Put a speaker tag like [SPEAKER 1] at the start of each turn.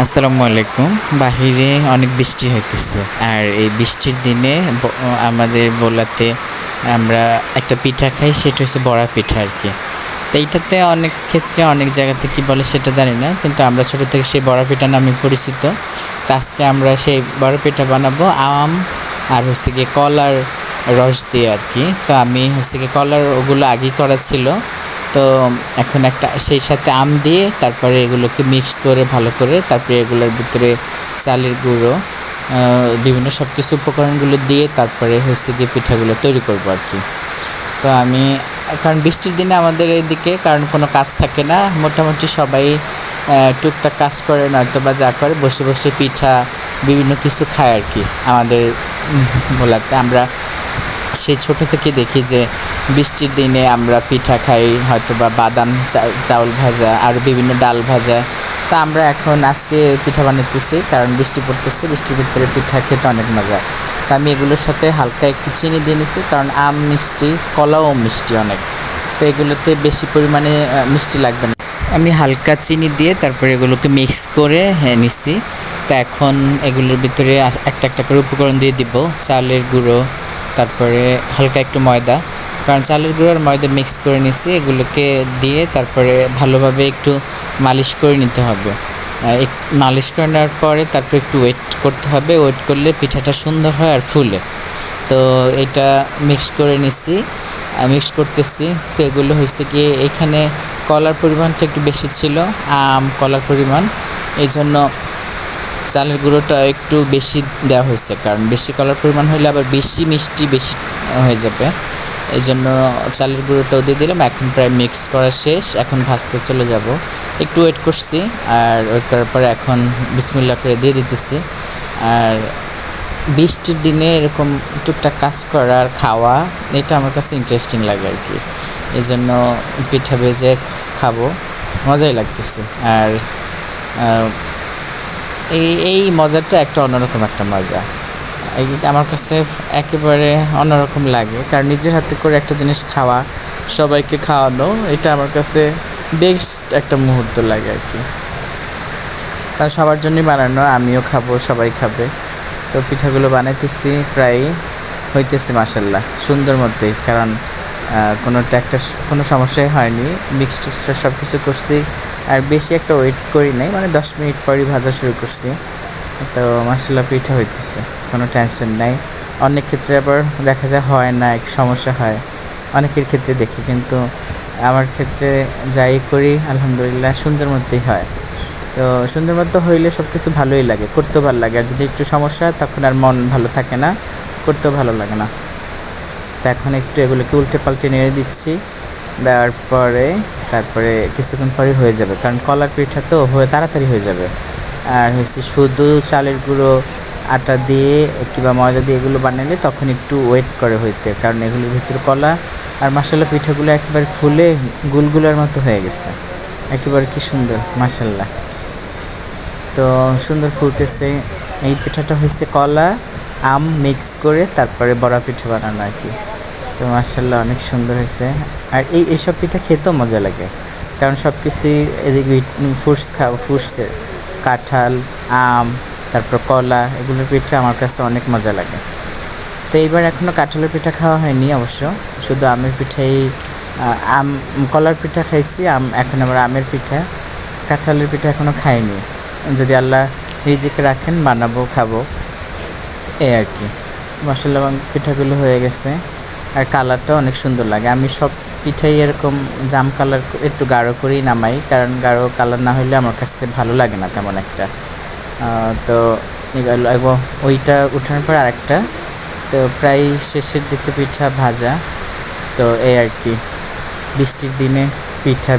[SPEAKER 1] আসসালামু আলাইকুম। বাহিরে অনেক বৃষ্টি হইতেছে। আর এই বৃষ্টির দিনে আমাদের বোলাতে আমরা একটা পিঠা খাই, সেটা হচ্ছে বড়া পিঠা আর কি। তো এইটাতে অনেক ক্ষেত্রে অনেক জায়গাতে কি বলে সেটা জানি না, কিন্তু আমরা ছোটো থেকে সেই বড়া পিঠা নামে পরিচিত। তো আজকে আমরা সেই বড়া পিঠা বানাবো আম আর হচ্ছে গিয়ে কলার রস দিয়ে আর কি। তো আমি হচ্ছে গিয়ে কলার ওগুলো আগেই করা ছিল। তো এখন একটা সেই সাথে আম দিয়ে তারপরে এগুলোকে মিক্সড করে ভালো করে তারপরে এগুলোর ভিতরে চালের গুঁড়ো বিভিন্ন সব কিছু উপকরণগুলো দিয়ে তারপরে হচ্ছে গিয়ে পিঠাগুলো তৈরি করব আর কি। তো আমি, কারণ বৃষ্টির দিনে আমাদের এইদিকে কারণ কোনো কাজ থাকে না, মোটামুটি সবাই টুকটাক কাজ করে, নয়তো বা যা করে, বসে বসে পিঠা, বিভিন্ন কিছু খায় আর কি। আমাদের ভোলাতে আমরা সেই ছোট থেকে দেখি যে বৃষ্টির দিনে আমরা পিঠা খাই হয়তো বা বাদাম চাউল ভাজা আর বিভিন্ন ডাল ভাজা। তা আমরা এখন আজকে পিঠা বানাতেছি কারণ বৃষ্টি পড়তেছে, বৃষ্টির ভিতরে পিঠা খেতে অনেক মজা। তা আমি এগুলোর সাথে হালকা একটু চিনি দিয়ে নিছি, কারণ আম মিষ্টি, কলাও মিষ্টি অনেক। তো এগুলোতে বেশি পরিমাণে মিষ্টি লাগবে না। আমি হালকা চিনি দিয়ে তারপরে এগুলোকে মিক্স করে হ্যাঁ নিছি। তা এখন এগুলোর ভিতরে একটা একটা করে উপকরণ দিয়ে দিব, চালের গুঁড়ো, তারপরে হালকা একটু ময়দা। কারণ চালের গুঁড়ো আর ময়দা মিক্স করে নিছি, এগুলোকে দিয়ে তারপরে ভালোভাবে একটু মালিশ করে নিতে হবে। মালিশ করে নেওয়ার পরে তারপরে একটু ওয়েট করতে হবে। ওয়েট করলে পিঠাটা সুন্দর হয় আর ফুলে। তো এটা মিক্স করে নিছি মিক্স করতেছি। তো এগুলো হয়েছে কি, এখানে কলার পরিমাণটা একটু বেশি ছিল, আম কলার পরিমাণ। এই জন্য চালের গুঁড়োটা একটু বেশি দেওয়া হয়েছে, কারণ বেশি কলার পরিমাণ হলে আবার বেশি মিষ্টি, বেশি হয়ে যাবে। এই জন্য চালের গুঁড়োটাও দিয়ে দিলাম। এখন প্রায় মিক্স করা শেষ। এখন ভাজতে চলে যাব। একটু ওয়েট করছি। আর ওয়েট করার পরে এখন বিসমিল্লা করে দিয়ে দিতেছি। আর বৃষ্টির দিনে এরকম টুকটাক কাজ করা আর খাওয়া, এটা আমার কাছে ইন্টারেস্টিং লাগে আর কি। এই জন্য পিঠা ভেজে খাব। মজাই লাগতেছে। আর এই এই মজাটা একটা অন্যরকম একটা মজা। এই আমার কাছে একেবারে অন্যরকম লাগে। কারণ নিজের হাতে করে একটা জিনিস খাওয়া, সবাইকে খাওয়ানো, এটা আমার কাছে বেস্ট একটা মুহূর্ত লাগে আর কি। তা সবার জন্যই বানানো, আমিও খাব, সবাই খাবে। তো পিঠাগুলো বানাইতেছি, প্রায় হইতেছে মাসাল্লাহ সুন্দর মতোই। কারণ কোনোটা একটা, কোনো সমস্যাই হয়নি। মিক্স টিক্সচার সব কিছু করছি। আর বেশি একটা ওয়েট করি নাই মানে দশ মিনিট পরই ভাজা শুরু করছি। তো মাসাল্লাহ পিঠা হইতেছে, কোনো টেনশন নাই। অনেক ক্ষেত্রে আবার দেখা যায় হয় না, এক সমস্যা হয়। অনেকের ক্ষেত্রে দেখি, কিন্তু আমার ক্ষেত্রে যাই করি, আলহামদুলিল্লাহ সুন্দর মতোই হয়। তো সুন্দর মতো হইলে সব কিছু ভালোই লাগে, করতেও ভালো লাগে। আর যদি একটু সমস্যা তখন আর মন ভালো থাকে না, করতেও ভালো লাগে না। তো এখন একটু এগুলোকে উল্টে পাল্টে নেড়ে দিচ্ছি, দেওয়ার পরে, তারপরে কিছুক্ষণ পরে হয়ে যাবে। কারণ কলার পিঠা তো হয়ে, তাড়াতাড়ি হয়ে যাবে। আর হচ্ছে শুধু চালের গুঁড়ো, আটা দিয়ে কিংবা ময়দা দিয়ে এগুলো বানালে তখন একটু ওয়েট করে হইতে, কারণ এগুলোর ভিতরে কলা আর মশলা পিঠাগুলো একেবারে ফুলে গুলগুলার মতো হয়ে গেছে। একেবারে কি সুন্দর মাসাল্লাহ তো সুন্দর ফুলতেছে। এই পিঠাটা হয়েছে কলা, আম মিক্স করে তারপরে বড়া পিঠা বানানো আর কি। তো মার্শাল্লাহ অনেক সুন্দর হয়েছে। আর এই এইসব পিঠা খেতেও মজা লাগে, কারণ সব কিছুই এদিকে ফ্রুটস খাওয়া ফ্রুটসের কাঁঠাল, আম, তারপর কলা, এগুলোর পিঠা আমার কাছে অনেক মজা লাগে। তো এইবার এখনও কাঁঠালের পিঠা খাওয়া হয়নি অবশ্য। শুধু আমের পিঠাই আম, কলার পিঠা খাইছি, আম, এখন আবার আমের পিঠা। কাঁঠালের পিঠা এখনও খাইনি। যদি আল্লাহ রিজিকে রাখেন, বানাবো, খাব। এই আর কি। মশলা পিঠাগুলো হয়ে গেছে। আর কালারটা অনেক সুন্দর লাগে। আমি সব পিঠাই এরকম জাম কালার একটু গাঢ় করেই নামাই, কারণ গাঢ় কালার না হলে আমার কাছে ভালো লাগে না তেমন একটা। তো ওইটা উঠানোর পর আরেকটা। তো প্রায় শেষের দিকে পিঠা ভাজা। তো এই আর কি, বৃষ্টির দিনে পিঠা